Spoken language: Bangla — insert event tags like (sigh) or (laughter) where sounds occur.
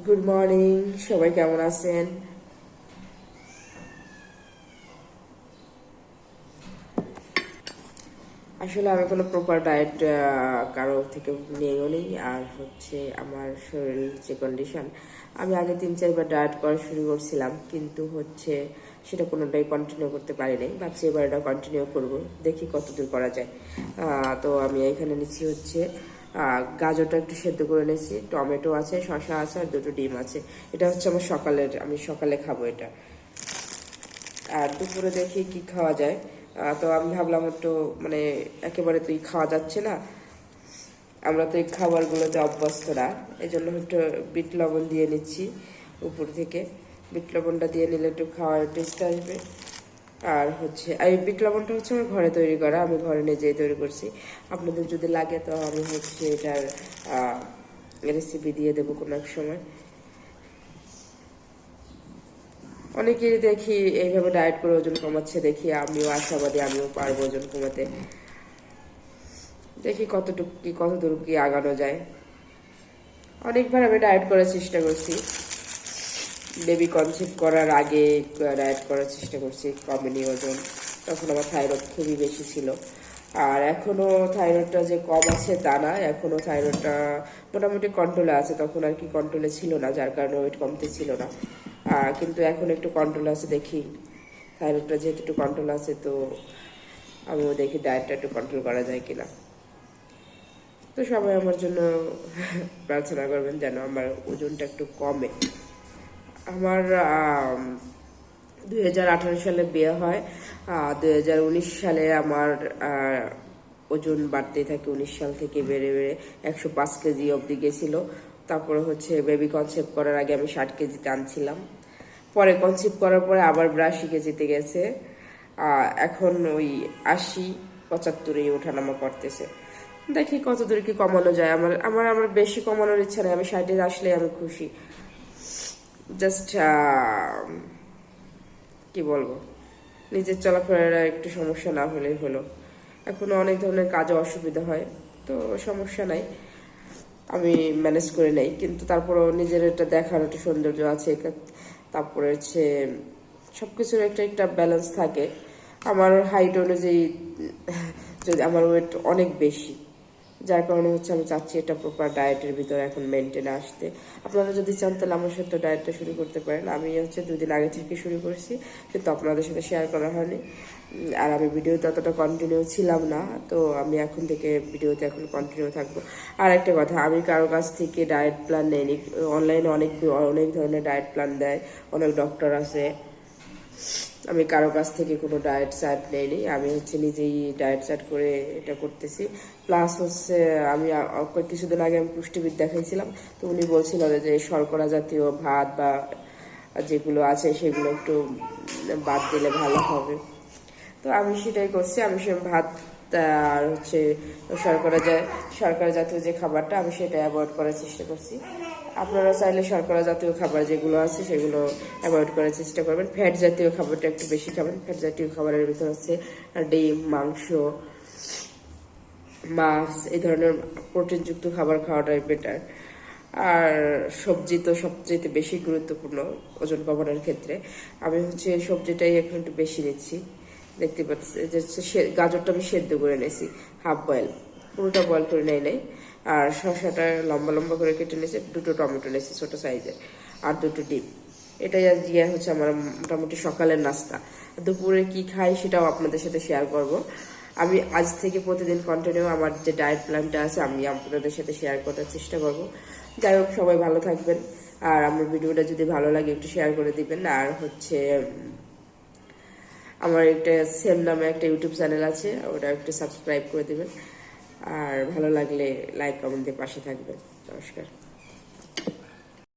গুড মর্নিং সবাই কেমন আছেন? আসলে আমি কোনো প্রপার ডায়েট কারও থেকে নিয়েও নেই। আর হচ্ছে আমার শরীর যে কন্ডিশন আমি আগে তিন চারবার ডায়েট করা শুরু করছিলাম, কিন্তু হচ্ছে সেটা কোনোটাই কন্টিনিউ করতে পারি নাই ভাবছি এবার এটা কন্টিনিউ করব, দেখি কতদূর করা যায়। তো আমি এখানে নিচ্ছি হচ্ছে গাজরটা একটু সেদ্ধ করে নিয়েছি। টমেটো আছে, শসা আছে আর দুটো ডিম আছে। এটা হচ্ছে আমার সকালের, আমি সকালে খাব এটা। আর দুপুরে দেখি কি খাওয়া যায়। তো আমি ভাবলাম একটু মানে একেবারে তুই খাওয়া যাচ্ছে না। আমরা তো এই খাবারগুলোতে অভ্যস্ত না। এই জন্য একটু বিট লবণ দিয়ে নিচ্ছি উপর থেকে। বিট লবণটা দিয়ে নিলে একটু খাওয়ার টেস্ট আসবে। আর হচ্ছে আর এই বিট লবণটা হচ্ছে আমার ঘরে তৈরি করা, আমি ঘরে নিজেই তৈরি করছি। আপনাদের যদি লাগে তো আমি হচ্ছে এটার রেসিপি দিয়ে দেবো কোনো এক সময়। অনেকেই দেখি এইভাবে ডায়েট করে ওজন কমাচ্ছে, দেখি আমিও আশাবাদী, আমিও পারব ওজন কমাতে। দেখি কতটুকু কি, কতদূর কি আগানো যায়। অনেকবার আমি ডায়েট করার চেষ্টা করছি। বেবি কনসেপ্ট করার আগে ডায়েট করার চেষ্টা করছি কমেনি ওজন। তখন আমার থাইরয়েড খুবই বেশি ছিল। আর এখনও থাইরয়েডটা যে কম আছে তা না, এখনও থাইরয়েডটা মোটামুটি কন্ট্রোলে আছে। তখন আর কি কন্ট্রোলে ছিল না, যার কারণে ওয়েট কমতে ছিল না। কিন্তু এখন একটু কন্ট্রোল আছে দেখি। থাইরয়েডটা যেহেতু একটু কন্ট্রোল আছে, তো আমিও দেখি ডায়েটটা একটু কন্ট্রোল করা যায় কিনা। তো সবাই আমার জন্য (laughs) প্রার্থনা করবেন যেন আমার ওজনটা একটু কমে। আমার দুই হাজার আঠারো সালে বিয়ে হয়। দুই হাজার উনিশ সালে আমার ওজন বাড়তেই থাকে। উনিশ সাল থেকে বেড়ে বেড়ে একশো পাঁচ কেজি অবধি গেছিল। তারপরে হচ্ছে বেবি কনসেপ্ট করার আগে আমি ষাট কেজিতে আনছিলাম। পরে কনসেপ্ট করার পরে আবার বিরাশি কেজিতে গেছে। এখন ওই আশি, পঁচাত্তরেই ওঠানামা করতেছে। দেখি কত দূর কি কমানো যায়। আমার আমার আমার বেশি কমানোর ইচ্ছা নেই। আমি ষাটে আসলে আমি খুশি। জাস্ট কি বলব? নিজের চলাফেরার একটু সমস্যা না হলেই হলো। এখনও অনেক ধরনের কাজে অসুবিধা হয়, তো সমস্যা নাই। আমি ম্যানেজ করে নেই, কিন্তু তারপরেও নিজের একটা দেখার একটা সৌন্দর্য আছে তারপরে হচ্ছে সবকিছুর একটা একটা ব্যালেন্স থাকে। আমার হাইট অনুযায়ী, যদি আমার ওয়েট অনেক বেশি যার কারণে হচ্ছে আমি চাচ্ছি এটা প্রপার ডায়েটের ভিতরে এখন মেনটেন আসতে। আপনারা যদি চান তাহলে আমার সাথে ডায়েটটা শুরু করতে পারেন। আমি হচ্ছে দুদিন আগে থেকে শুরু করেছি কিন্তু আপনাদের সাথে শেয়ার করা হয়নি। আর আমি ভিডিওতে অতটা কন্টিনিউ ছিলাম না, তো আমি এখন থেকে ভিডিওতে এখন কন্টিনিউ থাকব। আর একটা কথা, আমি কারও কাছ থেকে ডায়েট প্ল্যান নেইনি। অনলাইনে অনেক অনেক ধরনের ডায়েট প্ল্যান দেয়, অনেক ডক্টর আছে। আমি কারও কাছ থেকে কোনো ডায়েট চার্ট নেইনি, আমি হচ্ছে নিজেই ডায়েট চার্ট করে এটা করতেছি। প্লাস হচ্ছে আমি কিছুদিন আগে আমি পুষ্টিবিদ দেখাইছিলাম, তো উনি বলছিলেন যে শর্করা জাতীয় ভাত বা যেগুলো আছে সেগুলো একটু বাদ দিলে ভালো হবে। তো আমি সেটাই করছি, আমি সে ভাত আর হচ্ছে শর্করা যায় শর্করা জাতীয় যে খাবারটা আমি সেটা অ্যাভয়েড করার চেষ্টা করছি। আপনারা চাইলে শর্করা জাতীয় খাবার যেগুলো আছে সেগুলো অ্যাভয়েড করার চেষ্টা করবেন। ফ্যাট জাতীয় খাবারটা একটু বেশি খাবেন। ফ্যাট জাতীয় খাবারের ভিতর হচ্ছে ডিম, মাংস, মাছ, এই ধরনের প্রোটিনযুক্ত খাবার খাওয়াটাই বেটার আর সবজি তো সবচেয়ে বেশি গুরুত্বপূর্ণ ওজন কমানোর ক্ষেত্রে। আমি হচ্ছে সবজিটাই এখন একটু বেশি নিচ্ছি। দেখতে পাচ্ছি যে গাজরটা আমি সেদ্ধ করে নিয়েছি হাফ বয়েল পুরোটা বয়েল করে নেই নাই। আর শসাটা লম্বা লম্বা করে কেটে নিয়েছি, দুটো টমেটো নিয়েছি ছোট সাইজের, আর দুটো ডিম। এটাই আজ গিয়ে হচ্ছে আমার মোটামুটি সকালের নাস্তা। দুপুরে কি খাই সেটাও আপনাদের সাথে শেয়ার করব। আমি আজ থেকে প্রতিদিন কন্টিনিউ আমার যে ডায়েট প্ল্যানটা আছে, আমি আপনাদের সাথে শেয়ার করার চেষ্টা করব। যাই হোক, সবাই ভালো থাকবেন। আর আমার ভিডিওটা যদি ভালো লাগে একটু শেয়ার করে দিবেন। আর হচ্ছে আমার একটা সেম নামে একটা ইউটিউব চ্যানেল আছে, ওটা একটু সাবস্ক্রাইব করে দেবেন। আর ভালো লাগলে লাইক কমেন্ট দিয়ে পাশে থাকবেন। নমস্কার।